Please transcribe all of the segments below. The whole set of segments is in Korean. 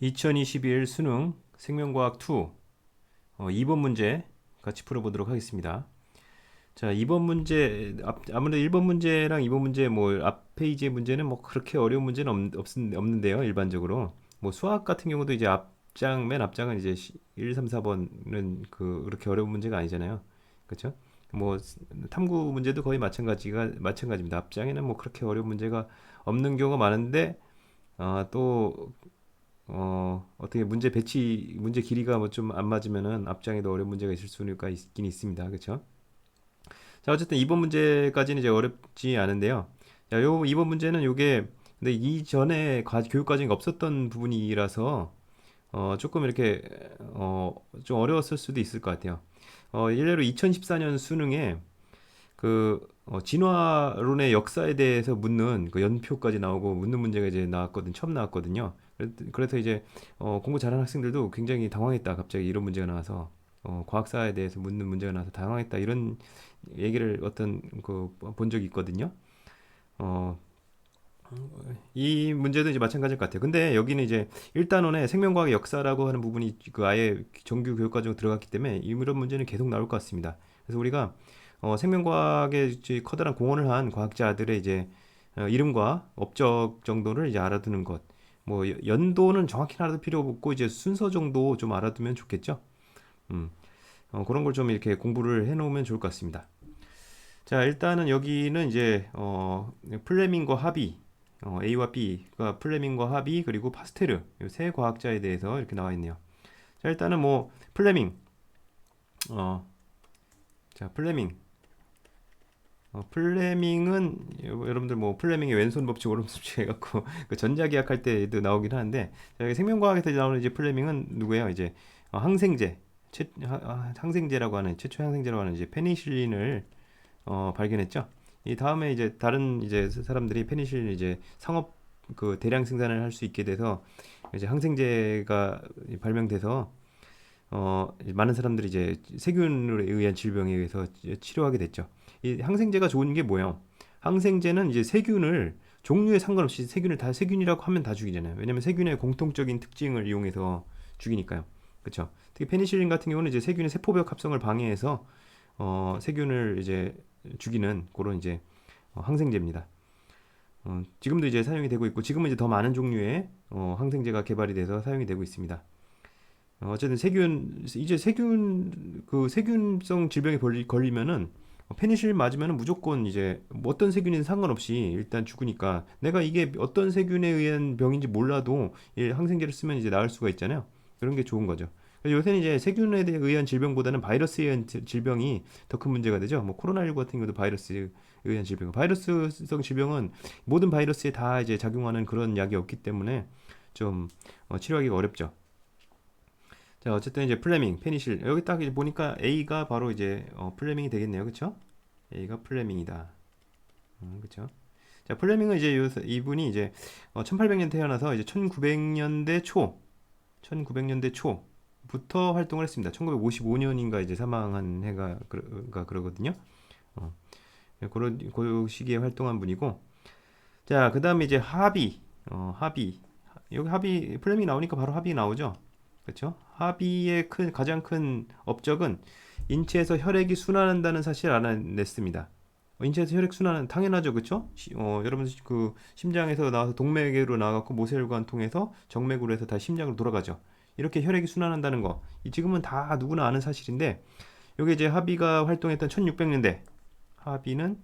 2021 수능 생명과학 2 어, 2번 문제 같이 풀어보도록 하겠습니다. 자, 2번 문제 앞, 아무래도 1번 문제랑 2번 문제 뭐 앞 페이지의 문제는 뭐 그렇게 어려운 문제는 없, 없, 없는데요. 일반적으로 뭐 수학 같은 경우도 이제 앞장 맨 앞장은 이제 1, 3, 4번은 그 그렇게 어려운 문제가 아니잖아요. 그렇죠? 뭐 탐구 문제도 거의 마찬가지가 마찬가지입니다. 앞장에는 뭐 그렇게 어려운 문제가 없는 경우가 많은데 아, 또 어, 어떻게 문제 배치, 문제 길이가 뭐 좀 안 맞으면은 앞장에도 어려운 문제가 있을 수가 있긴 있습니다. 그렇죠? 자, 어쨌든 이번 문제까지는 이제 어렵지 않은데요. 자, 요 이번 문제는 요게 근데 이전에 과, 교육 과정이 없었던 부분이라서 어, 조금 이렇게 어, 좀 어려웠을 수도 있을 것 같아요. 어, 예를 2014년 수능에 그 어, 진화론의 역사에 대해서 묻는 그 연표까지 나오고 묻는 문제가 이제 나왔거든 처음 나왔거든요. 그래- 그래서 이제 어, 공부 잘하는 학생들도 굉장히 당황했다. 갑자기 이런 문제가 나와서 어, 과학사에 대해서 묻는 문제가 나와서 당황했다. 이런 얘기를 어떤 그 본 적이 있거든요. 어, 이 문제도 이제 마찬가지일 것 같아요. 근데 여기는 이제 1단원에 생명과학의 역사라고 하는 부분이 그 아예 정규 교육과정으로 들어갔기 때문에 이런 문제는 계속 나올 것 같습니다. 그래서 우리가 어, 생명과학에 커다란 공헌을 한 과학자들의 이제 어, 이름과 업적 정도를 이제 알아두는 것. 뭐 여- 연도는 정확히 알아둘 필요 없고 이제 순서 정도 좀 알아두면 좋겠죠. 음, 어, 그런 걸 좀 이렇게 공부를 해놓으면 좋을 것 같습니다. 자, 일단은 여기는 이제 어, 플레밍과 하비, 어, A와 B가 플레밍과 하비 그리고 파스테르 이세 과학자에 대해서 이렇게 나와 있네요. 자, 일단은 뭐 플레밍, 어, 자, 플레밍. 어, 플레밍은 여- 여러분들 뭐 플레밍의 왼손 법칙 오른손 법칙 해갖고 그 전자기학 할 때도 나오긴 하는데 생명과학에서 나오는 이제 플레밍은 누구예요? 이제 어, 항생제, 최, 하- 아, 항생제라고 하는 최초 항생제라고 하는 이제 페니실린을 어, 발견했죠. 이 다음에 이제 다른 이제 사람들이 페니실린 이제 상업 그 대량 생산을 할 수 있게 돼서 이제 항생제가 발명돼서 어, 많은 사람들이 이제 세균에 의한 질병에 의해서 치료하게 됐죠. 이 항생제가 좋은 게 뭐예요? 항생제는 이제 세균을 종류에 상관없이 세균을 다 세균이라고 하면 다 죽이잖아요. 왜냐면 세균의 공통적인 특징을 이용해서 죽이니까요. 그렇죠? 특히 페니실린 같은 경우는 이제 세균의 세포벽 합성을 방해해서 어, 세균을 이제 죽이는 그런 이제 어, 항생제입니다. 어, 지금도 이제 사용이 되고 있고 지금은 이제 더 많은 종류의 어, 항생제가 개발이 돼서 사용이 되고 있습니다. 어, 어쨌든 세균 이제 세균 그 세균성 질병에 걸리, 걸리면은 어, 페니실린 맞으면은 무조건 이제 뭐 어떤 세균이든 상관없이 일단 죽으니까 내가 이게 어떤 세균에 의한 병인지 몰라도 이 항생제를 쓰면 이제 나을 수가 있잖아요. 그런 게 좋은 거죠. 요새는 이제 세균에 의한 질병보다는 바이러스에 의한 지- 질병이 더 큰 문제가 되죠. 뭐 코로나19 같은 경우도 바이러스에 의한 질병. 바이러스성 질병은 모든 바이러스에 다 이제 작용하는 그런 약이 없기 때문에 좀 어, 치료하기가 어렵죠. 자, 어쨌든 이제 플레밍, 페니실. 여기 딱 이제 보니까 A가 바로 이제 어, 플레밍이 되겠네요. 그쵸? A가 플레밍이다. 음, 그쵸? 자, 플레밍은 이제 요, 이분이 이제 어, 1800년 태어나서 이제 1900년대 초, 1900년대 초부터 활동을 했습니다. 1955년인가 이제 사망한 해가 그러, 그러거든요. 어, 예, 그런 그 시기에 활동한 분이고, 자, 그 다음에 이제 하비, 어, 하비. 여기 하비 플레밍 나오니까 바로 하비 나오죠. 그렇죠? 하비의 큰 가장 큰 업적은 인체에서 혈액이 순환한다는 사실을 알아냈습니다. 어, 인체에서 혈액 순환은 당연하죠, 그렇죠? 어, 여러분 그 심장에서 나와서 동맥으로 나가고 모세혈관 통해서 정맥으로 해서 다시 심장으로 돌아가죠. 이렇게 혈액이 순환한다는 거, 이 지금은 다 누구나 아는 사실인데, 여기 이제 하비가 활동했던 1600년대, 하비는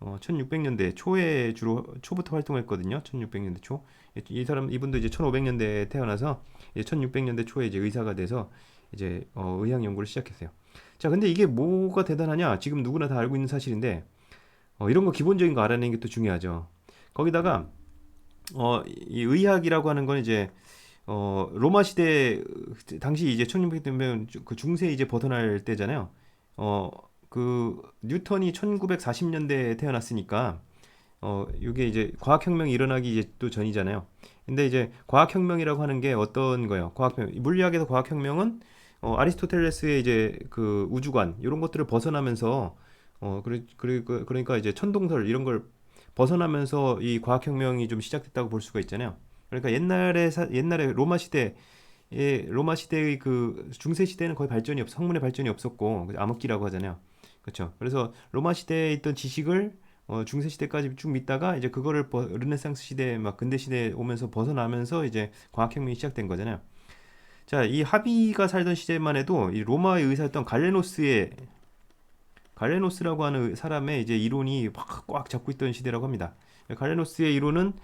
어, 1600년대 초에 주로 초부터 활동했거든요. 1600년대 초. 이, 이 사람 이분도 이제 1500년대에 태어나서 이제 1600년대 초에 이제 의사가 돼서 이제 어, 의학 연구를 시작했어요. 자, 근데 이게 뭐가 대단하냐? 지금 누구나 다 알고 있는 사실인데 어, 이런 거 기본적인 거 알아내는 게 또 중요하죠. 거기다가 어, 이 의학이라고 하는 건 이제 어, 로마 시대 당시 이제 1600년대 그 중세 이제 벗어날 때잖아요. 어, 그 뉴턴이 1940년대에 태어났으니까 어, 이게 이제 과학혁명이 일어나기 이제 또 전이잖아요. 근데 이제 과학혁명이라고 하는 게 어떤 거예요? 과학혁명, 물리학에서 과학혁명은 어, 아리스토텔레스의 이제 그 우주관 이런 것들을 벗어나면서 어, 그래, 그래, 그러니까 이제 천동설 이런 걸 벗어나면서 이 과학혁명이 좀 시작됐다고 볼 수가 있잖아요. 그러니까 옛날에 사- 옛날에 로마 시대 예, 로마 시대의 그 중세 시대는 거의 발전이 없, 학문의 발전이 없었고 암흑기라고 하잖아요. 그렇죠. 그래서 로마 시대에 있던 지식을 어, 중세 시대까지 쭉 믿다가 이제 그거를 버- 르네상스 시대 막 근대 시대에 오면서 벗어나면서 이제 과학혁명이 시작된 거잖아요. 자, 이 하비가 살던 시대만 해도 이 로마의 의사였던 갈레노스의 갈레노스라고 하는 사람의 이제 이론이 막꽉 잡고 있던 시대라고 합니다. 갈레노스의 이론은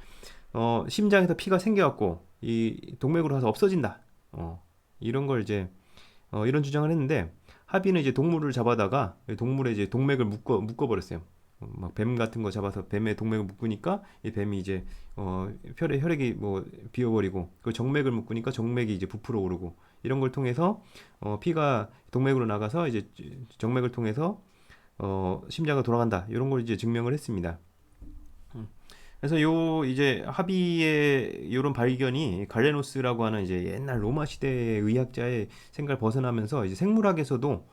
어, 심장에서 피가 생겨갖고 이 동맥으로 가서 없어진다. 어, 이런 걸 이제 어, 이런 주장을 했는데 하비는 이제 동물을 잡아다가 동물의 이제 동맥을 묶어 묶어 버렸어요. 막 뱀 같은 거 잡아서 뱀의 동맥을 묶으니까 이 뱀이 이제 어, 혈액 혈액이 뭐 비어버리고 그 정맥을 묶으니까 정맥이 이제 부풀어 오르고 이런 걸 통해서 어, 피가 동맥으로 나가서 이제 정맥을 통해서 어, 심장을 돌아간다 이런 걸 이제 증명을 했습니다. 음. 그래서 요 이제 하비의 이런 발견이 갈레노스라고 하는 이제 옛날 로마 시대의 의학자의 생각을 벗어나면서 이제 생물학에서도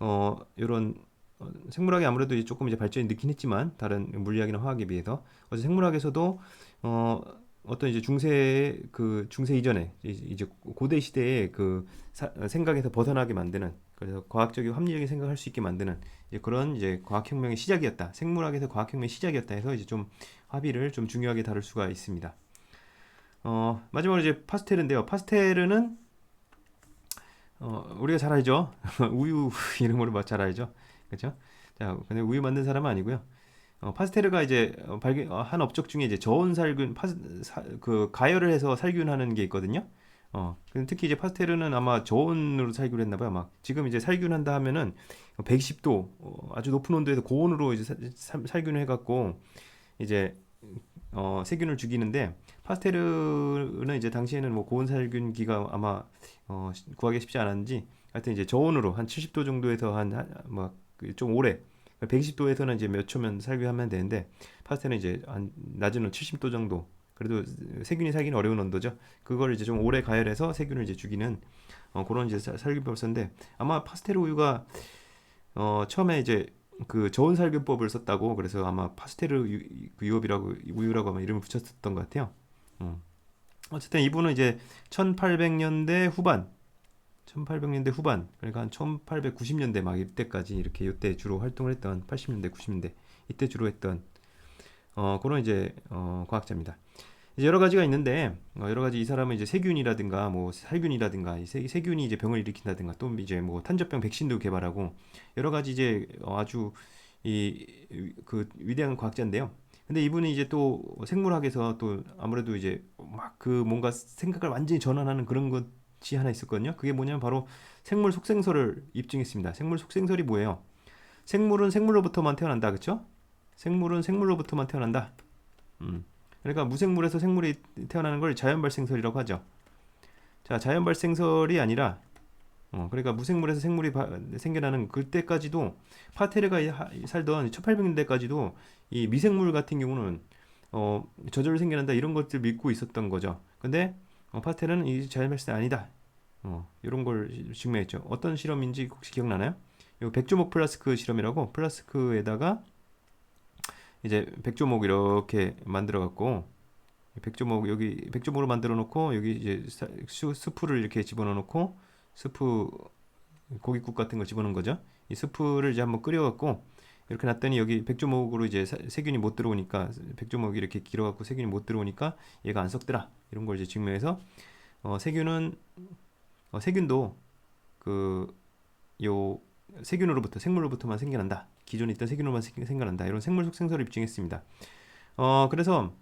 어 이런 어, 생물학이 아무래도 이제 조금 이제 발전이 늦긴 했지만 다른 물리학이나 화학에 비해서 어제 생물학에서도 어 어떤 이제 중세 그 중세 이전에 이제 고대 시대의 그 사- 생각에서 벗어나게 만드는 그래서 과학적이고 합리적인 생각을 할수 있게 만드는 이제 그런 이제 과학혁명의 시작이었다. 생물학에서 과학혁명의 시작이었다 해서 이제 좀 합의를 좀 중요하게 다룰 수가 있습니다. 어, 마지막으로 이제 파스텔인데요. 파스텔은 어, 우리가 잘 알죠. 우유 이름으로 막잘 알죠. 그렇죠? 자, 근데 우유 만든 사람은 아니고요. 어, 파스테르가 이제 어, 발견 어, 한 업적 중에 이제 저온 살균 파스, 사, 그 가열을 해서 살균하는 게 있거든요. 어, 특히 이제 파스테르는 아마 저온으로 살균을 했나 봐요. 막 지금 이제 살균한다 하면은 110도 어, 아주 높은 온도에서 고온으로 이제 사- 사- 살균을 해갖고 이제 어, 세균을 죽이는데 파스테르는 이제 당시에는 뭐 고온 살균기가 아마 어, 시- 구하기 쉽지 않았는지 하여튼 이제 저온으로 한 70도 정도에서 한뭐좀 오래 120도에서는 이제 몇 초면 살균하면 되는데 파스텔은 이제 한 낮은 온 70도 정도 그래도 세균이 살기는 어려운 온도죠. 그걸 이제 좀 오래 가열해서 세균을 이제 죽이는 어, 그런 이제 살- 살균법을 썼는데 아마 파스텔 우유가 어, 처음에 이제 그 저온 살균법을 썼다고 그래서 아마 파스테르 유, 그 유업이라고 우유라고 아마 이름을 붙였었던 것 같아요. 음. 어쨌든 이분은 이제 1800년대 후반 1800년대 후반 그러니까 한 1890년대 막 이때까지 이렇게 이때 주로 활동을 했던 80년대 90년대 이때 주로 했던 어 그런 이제 어 과학자입니다. 여러 가지가 있는데 어, 여러 가지 이 사람은 이제 세균이라든가 뭐 살균이라든가 이 세, 세균이 이제 병을 일으킨다든가 또 이제 뭐 탄저병 백신도 개발하고 여러 가지 이제 어, 아주 이 그 위대한 과학자인데요. 근데 이분이 이제 또 생물학에서 또 아무래도 이제 막 그 뭔가 생각을 완전히 전환하는 그런 것이 하나 있었거든요. 그게 뭐냐면 바로 생물 속생설을 입증했습니다. 생물 속생설이 뭐예요? 생물은 생물로부터만 태어난다, 그렇죠? 생물은 생물로부터만 태어난다. 음. 그러니까 무생물에서 생물이 태어나는 걸 자연 발생설이라고 하죠. 자, 자연 발생설이 아니라 어, 그러니까 무생물에서 생물이 바- 생겨나는 그때까지도 파테르가 하- 살던 1800년대까지도 이 미생물 같은 경우는 어, 저절로 생겨난다 이런 것들 믿고 있었던 거죠. 근데 어, 파테르는 이 자연 발생 아니다. 어, 이런 걸 시- 증명했죠. 어떤 실험인지 혹시 기억나나요? 이 백조목 플라스크 실험이라고 플라스크에다가 이제 백조목 이렇게 만들어 갖고 백조목 여기 백조목으로 만들어 놓고 여기 이제 스프를 이렇게 집어넣어 놓고 스프 고깃국 같은 거 집어넣은 거죠. 이 스프를 이제 한번 끓여 갖고 이렇게 놨더니 여기 백조목으로 이제 사- 세균이 못 들어오니까 백조목이 이렇게 길어 갖고 세균이 못 들어오니까 얘가 안 썩더라. 이런 걸 이제 증명해서 어, 세균은 어, 세균도 그 요 세균으로부터 생물로부터만 생겨난다. 기존에 있던 세균으로만 생- 생겨난다. 이런 생물 속생설을 입증했습니다. 어 그래서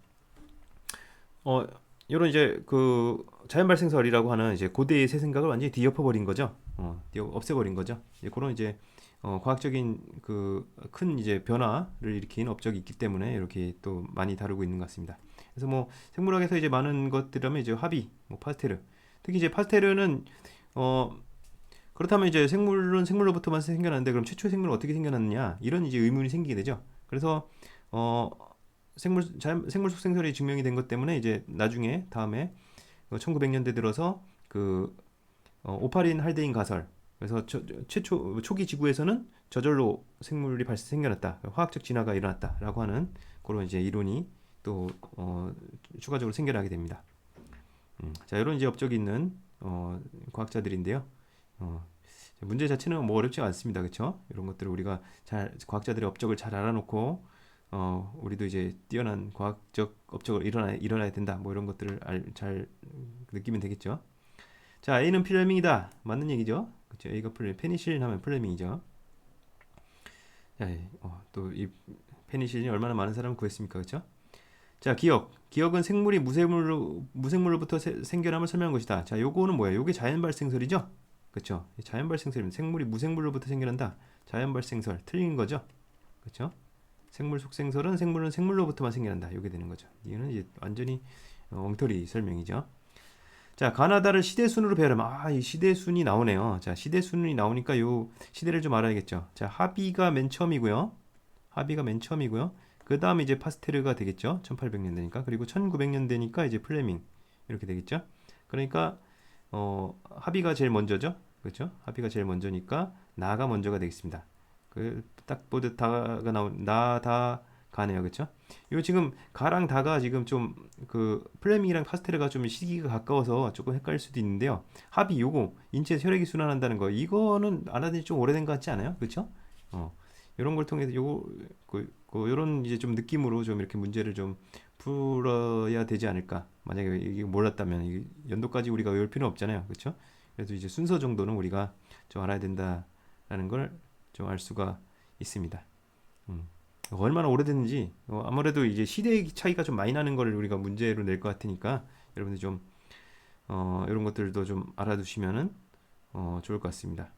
어 이런 이제 그 자연 발생설이라고 하는 이제 고대의 새 생각을 완전히 뒤엎어 버린 거죠. 어 뒤- 없애버린 거죠. 이제 그런 이제 어 과학적인 그 큰 이제 변화를 일으킨 업적이 있기 때문에 이렇게 또 많이 다루고 있는 것 같습니다. 그래서 뭐 생물학에서 이제 많은 것들하면 이제 합의, 뭐 파스테르, 특히 이제 파스테르는 어 그렇다면 이제 생물은 생물로부터만 생겨났는데 그럼 최초의 생물은 어떻게 생겨났느냐 이런 이제 의문이 생기게 되죠. 그래서 어 생물 생물 속생설이 증명이 된 것 때문에 이제 나중에 다음에 1900년대 들어서 그 어, 오파린 할데인 가설 그래서 저- 저- 최초 초기 지구에서는 저절로 생물이 발생 생겨났다 화학적 진화가 일어났다라고 하는 그런 이제 이론이 또 어, 추가적으로 생겨나게 됩니다. 음, 자, 이런 이제 업적이 있는 어, 과학자들인데요. 어, 문제 자체는 뭐 어렵지 않습니다. 그렇죠? 이런 것들을 우리가 잘 과학자들의 업적을 잘 알아놓고 어, 우리도 이제 뛰어난 과학적 업적을 일어나 일어나야 된다. 뭐 이런 것들을 알, 잘 느끼면 되겠죠. 자, A는 필레밍이다. 맞는 얘기죠? 그렇죠? A가 플레 페니실린 하면 플레밍이죠. 자, 어, 또이 페니실린이 얼마나 많은 사람을 구했습니까? 그렇죠? 자, 기억. 기억은 생물이 무생물로 무생물로부터 세- 생겨남을 설명한 것이다. 자, 요거는 뭐야? 요게 자연 발생설이죠? 그렇죠? 자연 발생설이면 생물이 무생물로부터 생겨난다. 자연 발생설 틀린 거죠? 그렇죠? 생물 속생설은 생물은 생물로부터만 생겨난다. 요게 되는 거죠. 이거는 이제 완전히 어, 엉터리 설명이죠. 자, 가나다를 시대순으로 배열하면 아, 이 시대순이 나오네요. 자, 시대순이 나오니까 요 시대를 좀 알아야겠죠. 자, 하비가 맨 처음이고요. 하비가 맨 처음이고요. 그 다음에 이제 파스테르가 되겠죠. 1800년대니까. 그리고 1900년대니까 이제 플레밍. 이렇게 되겠죠. 그러니까, 어, 하비가 제일 먼저죠. 그렇죠? 하비가 제일 먼저니까, 나가 먼저가 되겠습니다. 그, 딱 보듯 다가 나온, 나, 다, 가네요. 그렇죠? 요 지금, 가랑 다가 지금 좀, 그, 플레밍이랑 파스테르가 좀 시기가 가까워서 조금 헷갈릴 수도 있는데요. 하비, 요거, 인체 혈액이 순환한다는 거, 이거는 알아듣기 좀 오래된 것 같지 않아요? 그렇죠? 어. 이런 걸 통해서 요거 그, 그 요런 이제 좀 느낌으로 좀 이렇게 문제를 좀 풀어야 되지 않을까. 만약에 이게 몰랐다면 이 연도까지 우리가 외울 필요는 없잖아요. 그렇죠? 그래도 이제 순서 정도는 우리가 좀 알아야 된다라는 걸 좀 알 수가 있습니다. 음. 얼마나 오래됐는지 어, 아무래도 이제 시대 차이가 좀 많이 나는 걸 우리가 문제로 낼 것 같으니까 여러분들 좀 어, 이런 것들도 좀 알아두시면은 어, 좋을 것 같습니다.